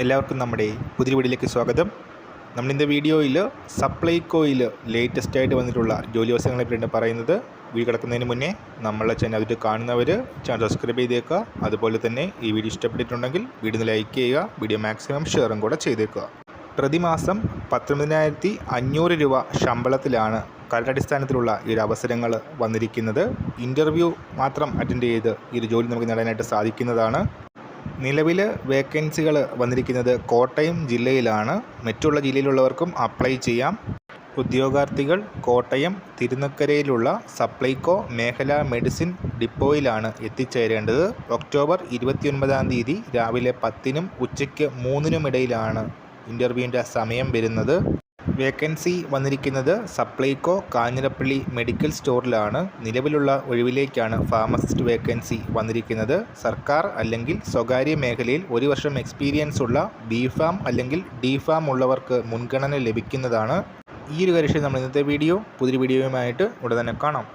എല്ലാവർക്കും നമ്മുടെ പുതിയ വീഡിയോയിലേക്ക് സ്വാഗതം. നമ്മളിന്റെ വീഡിയോയിൽ സപ്ലൈകോയിൽ ലേറ്റസ്റ്റ് ആയിട്ട് വന്നിട്ടുള്ള ജോലി അവസരങ്ങളെ പറ്റിയാണ് പറയുന്നത്. വീഡിയോ കിടക്കുന്നതിന് മുന്നേ നമ്മളെ ചാനൽ അതിൽ കാണുന്നവർ ചാനൽ സബ്സ്ക്രൈബ് ചെയ്തേക്കുക. അതുപോലെ തന്നെ ഈ വീഡിയോ ഇഷ്ടപ്പെട്ടിട്ടുണ്ടെങ്കിൽ വീഡിയോ ലൈക്ക് ചെയ്യുക വീഡിയോ മാക്സിമം ഷെയറും കൂടെ ചെയ്തേക്കുക. പ്രതിമാസം പത്തൊമ്പതിനായിരത്തി അഞ്ഞൂറ് രൂപ ശമ്പളത്തിലാണ് കരടടിസ്ഥാനത്തിലുള്ള ഈ ഒരു അവസരങ്ങൾ വന്നിരിക്കുന്നത്. ഇന്റർവ്യൂ മാത്രം അറ്റൻഡ് ചെയ്ത് ഈ ഒരു ജോലി നമുക്ക് നേടാനായിട്ട് സാധിക്കുന്നതാണ്. നിലവിൽ വേക്കൻസികൾ വന്നിരിക്കുന്നത് കോട്ടയം ജില്ലയിലാണ്. മറ്റുള്ള ജില്ലയിലുള്ളവർക്കും അപ്ലൈ ചെയ്യാം. ഉദ്യോഗാർത്ഥികൾ കോട്ടയം തിരുനക്കരയിലുള്ള സപ്ലൈകോ മേഖലാ മെഡിസിൻ ഡിപ്പോയിലാണ് എത്തിച്ചേരേണ്ടത്. ഒക്ടോബർ ഇരുപത്തിയൊൻപതാം തീയതി രാവിലെ പത്തിനും ഉച്ചയ്ക്ക് മൂന്നിനുമിടയിലാണ് ഇന്റർവ്യൂവിന്റെ സമയം വരുന്നത്. വേക്കൻസി വന്നിരിക്കുന്നത് സപ്ലൈകോ കാഞ്ഞിരപ്പള്ളി മെഡിക്കൽ സ്റ്റോറിലാണ്. നിലവിലുള്ള ഒഴിവിലേക്കാണ് ഫാർമസിസ്റ്റ് വേക്കൻസി വന്നിരിക്കുന്നത്. സർക്കാർ അല്ലെങ്കിൽ സ്വകാര്യ മേഖലയിൽ ഒരു വർഷം എക്സ്പീരിയൻസ് ഉള്ള ബി ഫാം അല്ലെങ്കിൽ ഡി ഫാം ഉള്ളവർക്ക് മുൻഗണന ലഭിക്കുന്നതാണ്. ഈ ഒരു കാര്യം നമ്മൾ ഇന്നത്തെ വീഡിയോ പുതിയ വീഡിയോയുമായിട്ട് ഉടൻ തന്നെ കാണാം.